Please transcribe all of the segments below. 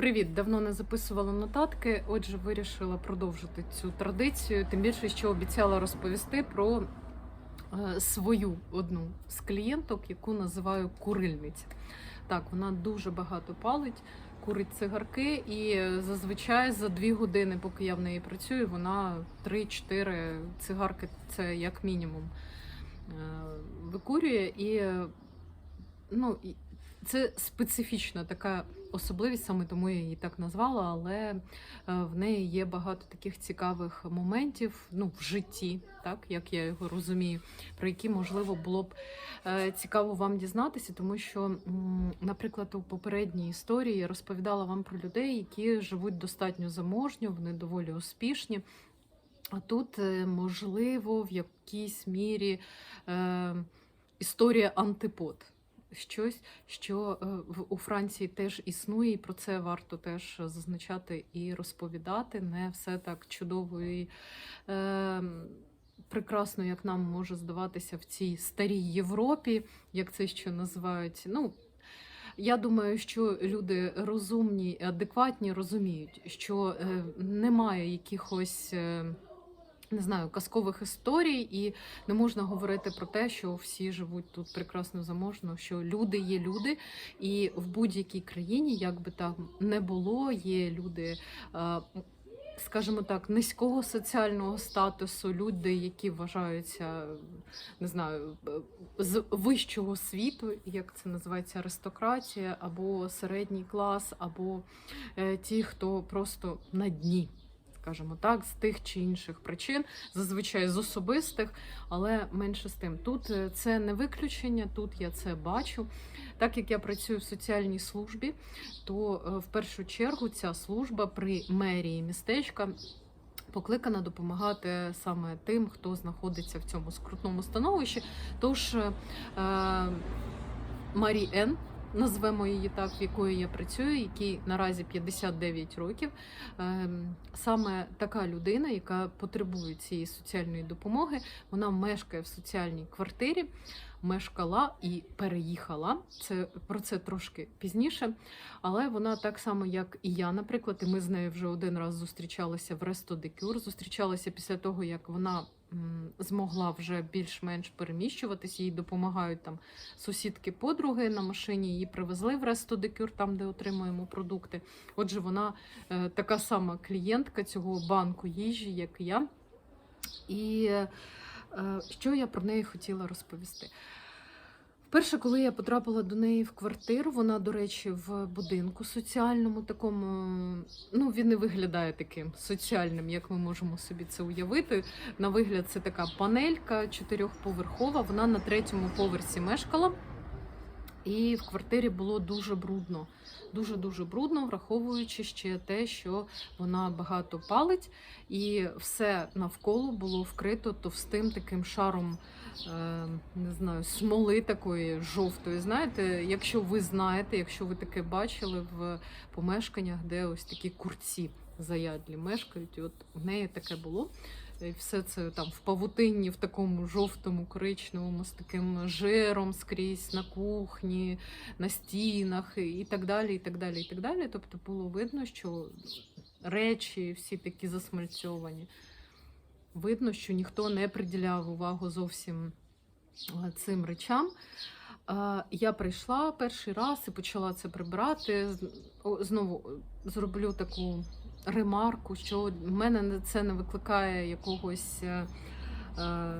Привіт! Давно не записувала нотатки. Отже, вирішила продовжити цю традицію. Тим більше, що обіцяла розповісти про е, свою одну з клієнток, яку називаю курильниця. Так, вона дуже багато палить, курить цигарки, і зазвичай за дві години, поки я в неї працюю, вона 3-4 цигарки це як мінімум е, викурює. І ну, це специфічна така особливість, саме тому я її так назвала, але е, в неї є багато таких цікавих моментів ну, в житті, так як я його розумію, про які можливо було б е, цікаво вам дізнатися, тому що, наприклад, у попередній історії я розповідала вам про людей, які живуть достатньо заможньо, вони доволі успішні. А тут, е, можливо, в якійсь мірі е, історія антипод. Щось, що е, у Франції теж існує, і про це варто теж зазначати і розповідати. Не все так чудово і е, прекрасно, як нам може здаватися в цій старій Європі, як це ще називають. Ну, я думаю, що люди розумні, адекватні розуміють, що е, немає якихось. Не знаю, казкових історій, і не можна говорити про те, що всі живуть тут прекрасно заможно, що люди є люди, і в будь-якій країні, як би там не було, є люди. е, Скажімо так, низького соціального статусу, люди, які вважаються, не знаю, е, з вищого світу, як це називається, аристократія, або середній клас, або е, ті, хто просто на дні скажімо так, з тих чи інших причин, зазвичай з особистих, але менше з тим. Тут е, це не виключення, тут я це бачу. Так як я працюю в соціальній службі, то е, в першу чергу ця служба при мерії містечка. Покликана допомагати саме тим, хто знаходиться в цьому скрутному становищі. Тож е, Марі Ен, назвемо її так, в якої я працюю, якій наразі 59 років. Ем, Саме така людина, яка потребує цієї соціальної допомоги, вона мешкає в соціальній квартирі, мешкала і переїхала. Це про це трошки пізніше. Але вона так само, як і я, наприклад, і ми з нею вже один раз зустрічалися в Ресто де Кюр. Зустрічалися після того, як вона змогла вже більш-менш переміщуватись, їй допомагають там сусідки подруги на машині. Її привезли в Ресто декюр там де отримуємо продукти. Отже, вона е, така сама клієнтка цього банку їжі, як я. І е, що я про неї хотіла розповісти? Вперше, коли я потрапила до неї в квартиру, вона, до речі, в будинку соціальному, такому, ну він не виглядає таким соціальним, як ми можемо собі це уявити. На вигляд, це така панелька чотирьохповерхова. Вона на третьому поверсі мешкала. І в квартирі було дуже брудно, дуже дуже брудно, враховуючи ще те, що вона багато палить, і все навколо було вкрито товстим таким шаром, е, не знаю, смоли такої жовтої. Знаєте, якщо ви знаєте, якщо ви таке бачили в помешканнях, де ось такі курці заядлі мешкають, і от в неї таке було. І все це там в павутинні, в такому жовтому, коричневому, з таким жиром скрізь на кухні, на стінах і так далі. і так далі, і так далі. Тобто було видно, що речі всі такі засмальцьовані. Видно, що ніхто не приділяв увагу зовсім е, цим речам. Е, Я прийшла перший раз і почала це прибрати. Знову е, зроблю таку ремарку, що в мене не- це не викликає якогось. е, е,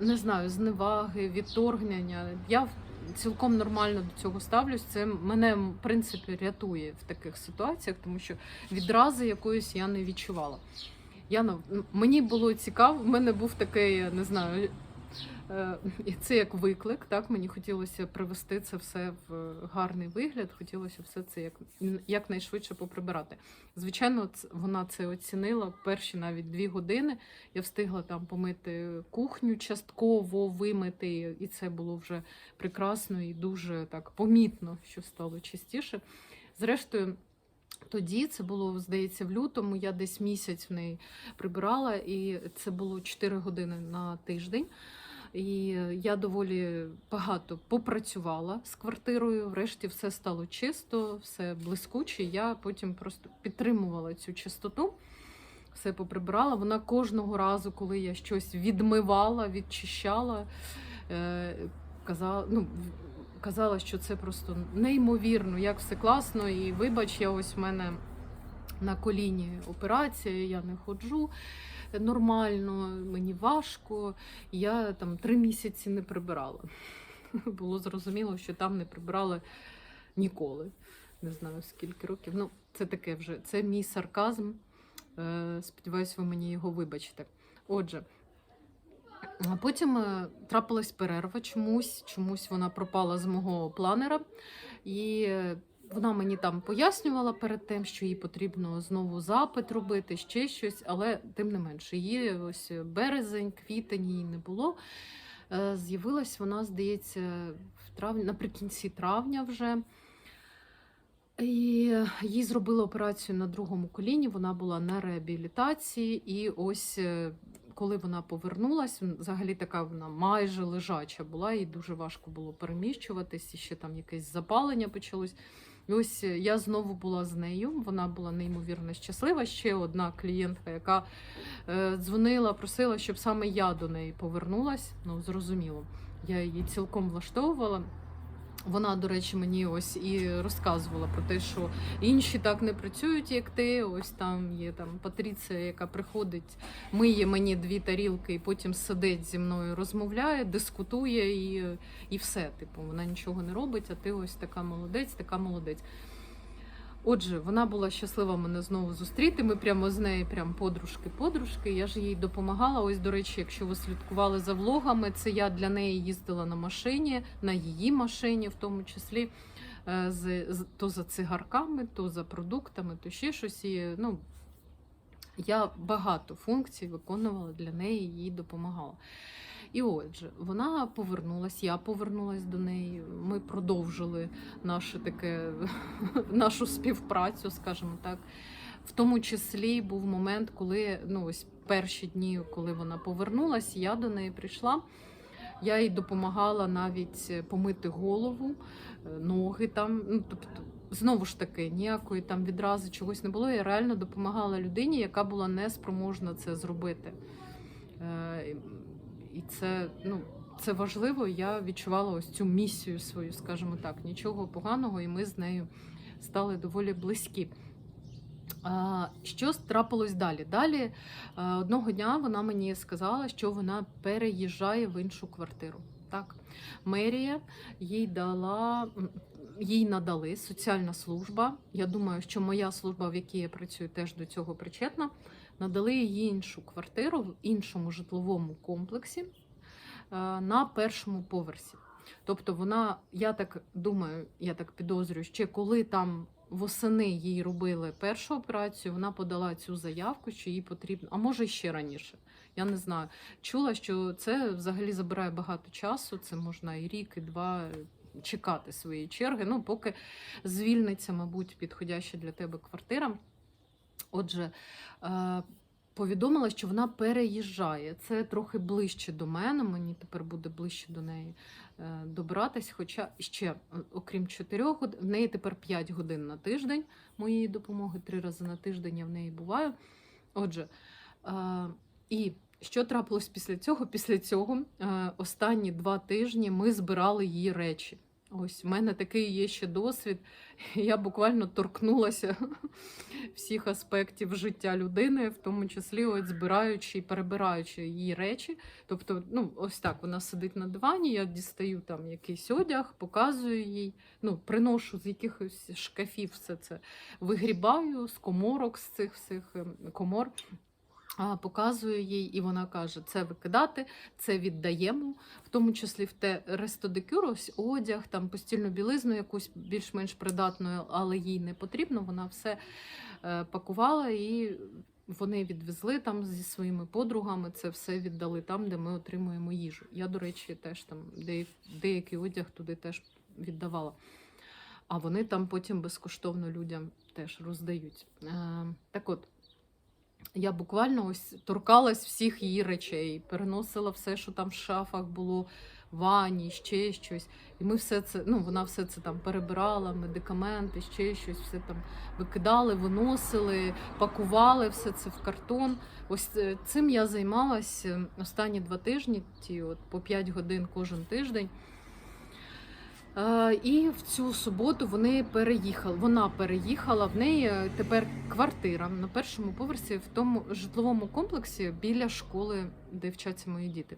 Не знаю, зневаги, відторгнення. Я цілком нормально до цього ставлюсь. Це мене в принципі рятує в таких ситуаціях, тому що відрази якоїсь я не відчувала. Я мені було цікаво, в мене був такий, не знаю, і це як виклик. Так мені хотілося привести це все в гарний вигляд. Хотілося все це як якнайшвидше поприбирати. Звичайно, вона це оцінила перші навіть дві години. Я встигла там помити кухню частково вимити, і це було вже прекрасно і дуже так помітно, що стало чистіше. Зрештою. Тоді це було, здається, в лютому. Я десь місяць в неї прибирала, і це було 4 години на тиждень. І е, я доволі багато попрацювала з квартирою. Врешті все стало чисто, все блискуче. Я потім просто підтримувала цю чистоту, все поприбирала. Вона кожного разу, коли я щось відмивала, відчищала, е, казала, ну, казала, що це просто неймовірно, як все класно. І вибач, я ось в мене на коліні операція, я не ходжу нормально, мені важко. Я там три місяці не прибирала. Було зрозуміло, що там не прибирали ніколи. Не знаю скільки років. Ну, це таке вже. Це мій сарказм. Е, Сподіваюсь, ви мені його вибачите. Отже, потім е, трапилась перерва чомусь, чомусь вона пропала з мого планера. І е, вона мені там пояснювала перед тим, що їй потрібно знову запит робити, ще щось, але тим не менше, її ось березень, квітень її не було. Е, З'явилась вона, здається, в травні, наприкінці травня вже. І їй зробили операцію на другому коліні. Вона була на реабілітації, і ось е, коли вона повернулась, взагалі така вона майже лежача була, їй дуже важко було переміщуватись, і ще там якесь запалення почалось. І ось е, я знову була з нею. Вона була неймовірно щаслива. Ще одна клієнтка, яка е, дзвонила, просила, щоб саме я до неї повернулась. Ну, зрозуміло, я її цілком влаштовувала. Вона, до речі, мені ось і розказувала про те, що інші так не працюють, як ти. Ось там є там Патріція, яка приходить, миє мені дві тарілки, і потім сидить зі мною, розмовляє, дискутує і, і все. Типу, вона нічого не робить, а ти ось така молодець, така молодець. Отже, вона була щаслива мене знову зустріти. Ми прямо з нею, прям подружки-подружки. Я ж їй допомагала. Ось, до речі, якщо ви слідкували за влогами, це я для неї їздила на машині, на її машині, в тому числі е, то за цигарками, то за продуктами, то ще щось. І, ну, я багато функцій виконувала для неї, їй допомагала. І отже, вона повернулась, я повернулась до неї. Ми продовжили наше таке, нашу співпрацю, скажімо так. В тому числі був момент, коли ну ось перші дні, коли вона повернулась, я до неї прийшла. Я їй допомагала навіть е, помити голову, е, ноги там. Ну тобто, знову ж таки, ніякої там відрази чогось не було. Я реально допомагала людині, яка була неспроможна це зробити. І це, ну, це важливо. Я відчувала ось цю місію свою, скажімо так, нічого поганого, і ми з нею стали доволі близькі. Що трапилось далі? Далі е, одного дня вона мені сказала, що вона переїжджає в іншу квартиру. Так, мерія їй дала. Їй надали соціальна служба. Я думаю, що моя служба, в якій я працюю, теж до цього причетна. Надали їй іншу квартиру в іншому житловому комплексі е, на першому поверсі. Тобто вона, я так думаю, я так підозрюю, ще коли там восени їй робили першу операцію, вона подала цю заявку, що їй потрібно, а може ще раніше. Я не знаю. Чула, що це взагалі забирає багато часу. Це можна і рік, і два чекати своєї черги. Ну, поки звільниться, мабуть, підходяща для тебе квартира. Отже, е, повідомила, що вона переїжджає. Це трохи ближче до мене. Мені тепер буде ближче до неї е, добратись. Хоча ще, е, окрім чотирьох, в неї тепер 5 годин на тиждень моєї допомоги, три рази на тиждень я в неї буваю. Отже, і що трапилось після цього? Після цього останні два тижні ми збирали її речі. Ось в мене такий є ще досвід. Я буквально торкнулася всіх аспектів життя людини, в тому числі от збираючи і перебираючи її речі. Тобто, ну ось так вона сидить на дивані, я дістаю там якийсь одяг, показую їй, ну приношу з якихось шкафів все це вигрібаю з коморок, з цих всіх ем, комор. А, Показую їй, і вона каже: це викидати, це віддаємо, в тому числі в те рестодикюр, ось одяг, там постільну білизну, якусь більш-менш придатною, але їй не потрібно. Вона все е, пакувала і вони відвезли там зі своїми подругами. Це все віддали там, де ми отримуємо їжу. Я, до речі, теж там деякий одяг туди теж віддавала. А вони там потім безкоштовно людям теж роздають. Е, так от. Я буквально ось торкалась всіх її речей, переносила все, що там в шафах було, ванні, ще щось. І ми все це, ну вона все це там перебирала, медикаменти, ще щось, все там викидали, виносили, пакували все це в картон. Ось е, цим я займалася останні два тижні, ті от по 5 годин кожен тиждень. Е, І в цю суботу вони переїхали. Вона переїхала. В неї тепер квартира на першому поверсі в тому житловому комплексі біля школи, де вчаться мої діти.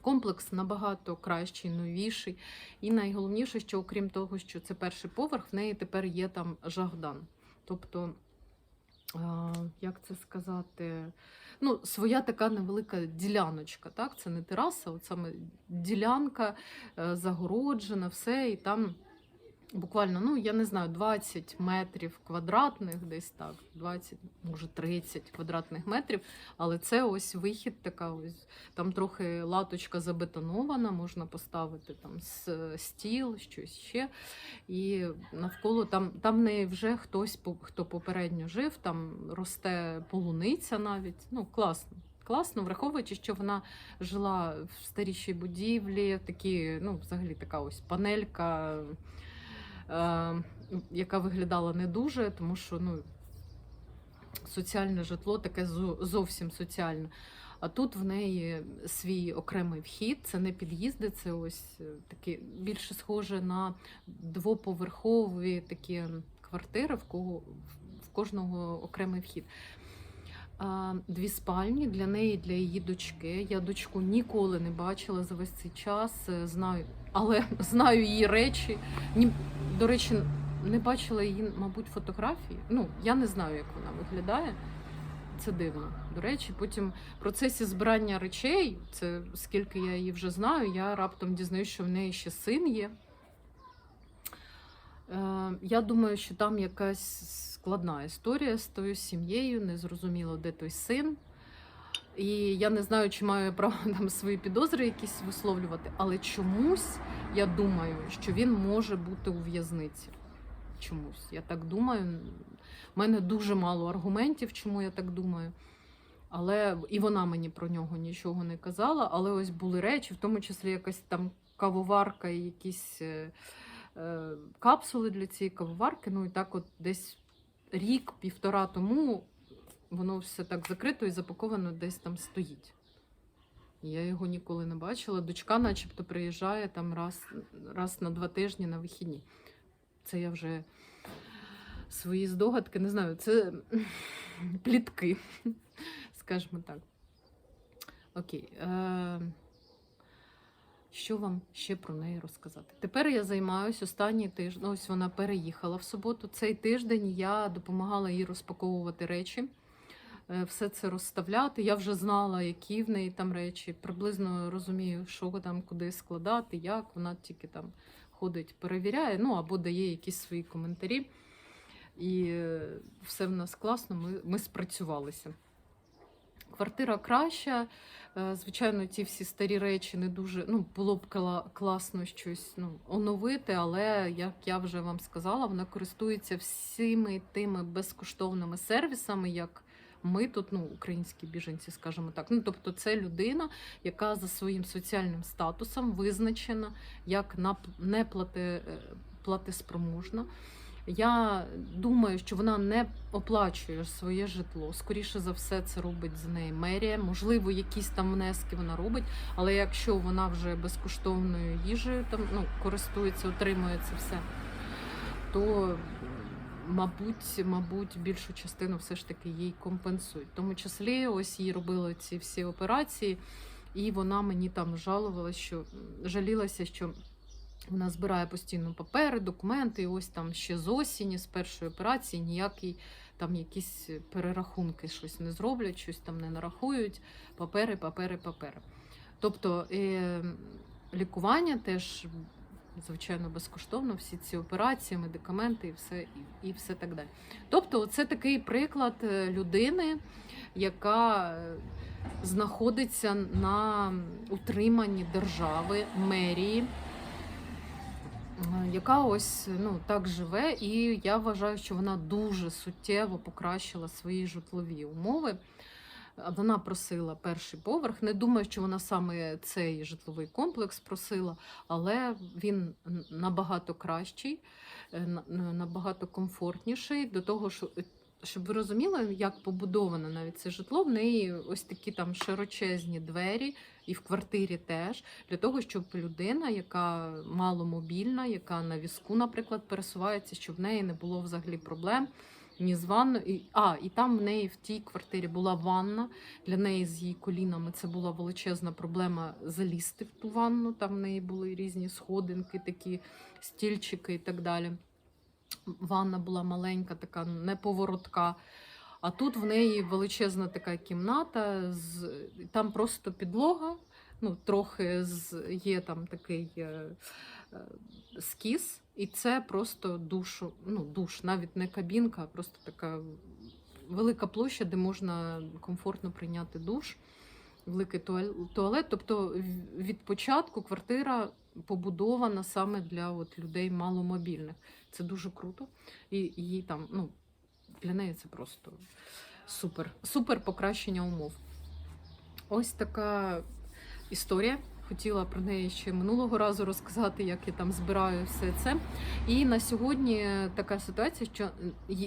Комплекс набагато кращий, новіший. І найголовніше, що окрім того, що це перший поверх, в неї тепер є там жагдан. Тобто, е, як це сказати, ну, своя така невелика діляночка. Так? Це не тераса, от саме ділянка е, загороджена, все, і там буквально, ну, я не знаю, 20 метрів квадратних, десь так, 20, може 30 квадратних метрів. Але це ось вихід така, ось там трохи латочка забетонована, можна поставити там стіл, щось ще. І навколо там, там в неї вже хтось, хто попередньо жив, там росте полуниця навіть. Ну, класно. Класно, враховуючи, що вона жила в старішій будівлі, такі, ну, взагалі така ось панелька, яка виглядала не дуже, тому що ну, соціальне житло таке зовсім соціальне. А тут в неї свій окремий вхід, це не під'їзди, це ось е, такі більше схоже на двоповерхові такі квартири, в кого в кожного окремий вхід. Дві спальні для неї, для її дочки. Я дочку ніколи не бачила за весь цей час. е, Знаю, але знаю її речі. До речі, не бачила її, мабуть, фотографії. Ну, я не знаю, як вона виглядає. Це дивно. До речі, потім в процесі збирання речей, це скільки я її вже знаю, я раптом дізнаюсь, що в неї ще син є. Е, Я думаю, що там якась складна історія з тою сім'єю, незрозуміло, де той син. І я не знаю, чи маю право там свої підозри якісь висловлювати, але чомусь я думаю, що він може бути у в'язниці. Чомусь. Я так думаю. У мене дуже мало аргументів, чому я так думаю. Але і вона мені про нього нічого не казала. Але ось були речі, в тому числі якась там кавоварка і якісь е, е, капсули для цієї кавоварки. Ну і так, от десь рік-півтора тому воно все так закрито і запаковано десь там стоїть. Я його ніколи не бачила. Дочка, начебто, приїжджає там раз, раз на два тижні на вихідні. Це я вже свої здогадки, не знаю, це плітки, скажімо так. Окей. Е- що вам ще про неї розказати? Тепер я займаюся останній тиждень. Ось вона переїхала в суботу. Цей тиждень я допомагала їй розпаковувати речі, все це розставляти. Я вже знала, які в неї там речі. Приблизно розумію, що там куди складати, як. Вона тільки там ходить, перевіряє, ну або дає якісь свої коментарі. І е, все в нас класно, ми, ми спрацювалися. Квартира краща. Е, Звичайно, ті всі старі речі не дуже. Ну, було б класно щось ну, оновити, але як я вже вам сказала, вона користується всіми тими безкоштовними сервісами, як ми тут, ну, українські біженці, скажімо так. Ну, тобто, це людина, яка за своїм соціальним статусом визначена як е, платиспроможна. Я думаю, що вона не оплачує своє житло. Скоріше за все, це робить з неї мерія. Можливо, якісь там внески вона робить, але якщо вона вже безкоштовною їжею там ну, користується, отримує це все, то мабуть, мабуть, більшу частину все ж таки їй компенсують. В тому числі, ось їй робили ці всі операції, і вона мені там жалувалася, що жалілася, що. Вона збирає постійно папери, документи, і ось там ще з осені, з першої операції, ніякі там якісь перерахунки щось не зроблять, щось там не нарахують. Папери, папери, папери. Тобто е, лікування теж, звичайно, безкоштовно, всі ці операції, медикаменти і все, і, і все так далі. Тобто, це такий приклад е, людини, яка е, знаходиться на утриманні держави, мерії е, яка ось ну так живе, і я вважаю, що вона дуже суттєво покращила свої житлові умови. Е, Вона просила перший поверх. Не думаю, що вона саме цей житловий комплекс просила, але він набагато кращий, е, на- на- набагато комфортніший. До того, що щоб ви розуміли, як побудоване навіть це житло, в неї ось такі там широчезні двері, і в квартирі теж, для того, щоб людина, яка маломобільна, яка на візку, наприклад, пересувається, щоб в неї не було взагалі проблем. Ні з ванною. І, а, і там в неї в тій квартирі була ванна. Для неї з її колінами це була величезна проблема залізти в ту ванну. Там в неї були різні сходинки, такі стільчики і так далі. Ванна була маленька, така неповоротка. А тут в неї величезна така кімната, з, там просто підлога, ну, трохи з, є там такий е, е, скіс, і це просто душ, ну, душ, навіть не кабінка, а просто така велика площа, де можна комфортно прийняти душ, великий туал- туалет. Тобто від початку квартира побудована саме для от, людей маломобільних. Це дуже круто. І її там, ну, для неї це просто супер. Супер покращення умов. Ось така історія. Хотіла про неї ще минулого разу розказати, як я там збираю все це. І на сьогодні така ситуація, що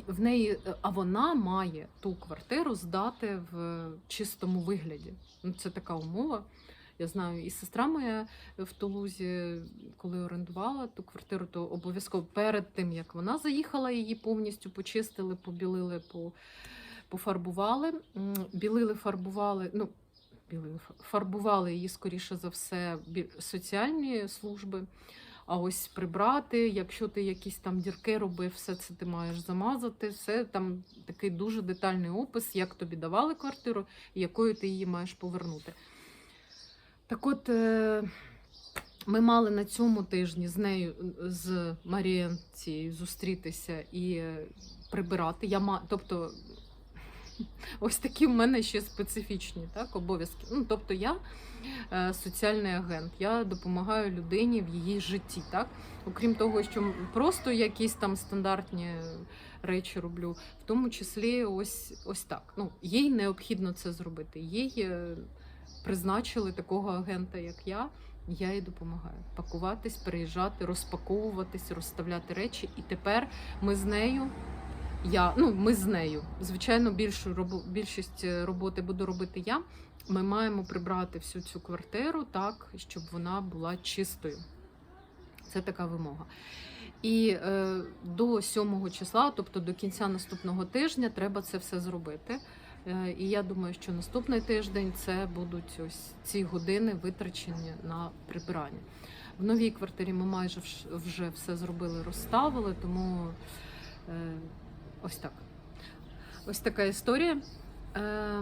в неї, а вона має ту квартиру здати в чистому вигляді. Ну, це така умова. Я знаю, і сестра моя в Тулузі, коли орендувала ту квартиру, то обов'язково перед тим, як вона заїхала, її повністю почистили, побілили, по- пофарбували. Білили, фарбували. Ну, фа- фарбували її, скоріше за все, соціальні служби. А ось прибрати, якщо ти якісь там дірки робив, все це ти маєш замазати. Все там такий дуже детальний опис, як тобі давали квартиру і якою ти її маєш повернути. Так от, е, ми мали на цьому тижні з нею, з Марією цією зустрітися і е, прибирати. Я. Тобто, ось такі в мене ще специфічні так, обов'язки. Ну, тобто, я е, соціальний агент, я допомагаю людині в її житті. Так? Окрім того, що просто якісь там стандартні речі роблю, в тому числі ось, ось так. Ну, їй необхідно це зробити. Їй е, призначили такого агента, як я. Я їй допомагаю пакуватись, переїжджати, розпаковуватись, розставляти речі. І тепер ми з нею. Я, ну, ми з нею. Звичайно, більшу робо, більшість е, роботи буду робити я. Ми маємо прибрати всю цю квартиру так, щоб вона була чистою. Це така вимога. І е, до 7 числа, тобто до кінця наступного тижня, треба це все зробити. Е, і я думаю, що наступний тиждень це будуть ось ці години витрачені на прибирання. В новій квартирі ми майже вже все зробили, розставили, тому е, ось так. Ось така історія. Е,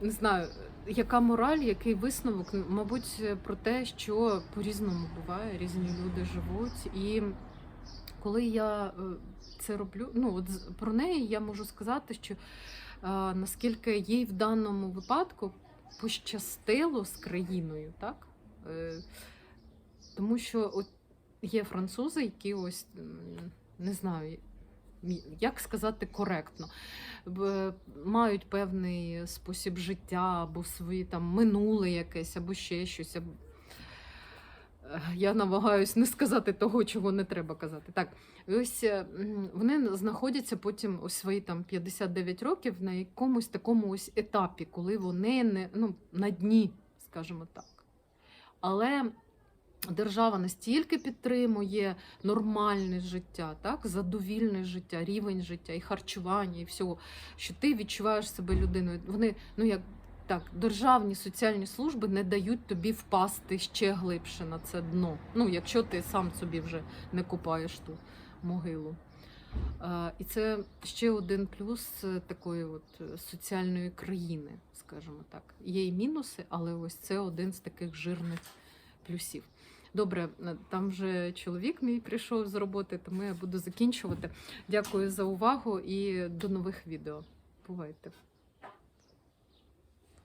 не знаю, яка мораль, який висновок, мабуть, про те, що по-різному буває, різні люди живуть. І коли я е, це роблю, ну от про неї я можу сказати, що е, наскільки їй в даному випадку пощастило з країною, так? Е, тому що от є французи, які ось не знаю, як сказати коректно, мають певний спосіб життя або свої там минуле якесь, або ще щось. Я намагаюсь не сказати того, чого не треба казати. Так, ось е, вони знаходяться потім у свої там 59 років на якомусь такому ось етапі, коли вони не ну, на дні, скажімо так. Але держава настільки підтримує нормальне життя, так, задовільне життя, рівень життя, і харчування, і всього, що ти відчуваєш себе людиною. Вони, ну як так, державні соціальні служби не дають тобі впасти ще глибше на це дно. Ну, якщо ти сам собі вже не купаєш ту могилу. Е, І це ще один плюс е, такої от е, соціальної країни, скажімо так. Є і мінуси, але ось це один з таких жирних плюсів. Добре, е, там вже чоловік мій прийшов з роботи, тому я буду закінчувати. Дякую за увагу і до нових відео. Бувайте!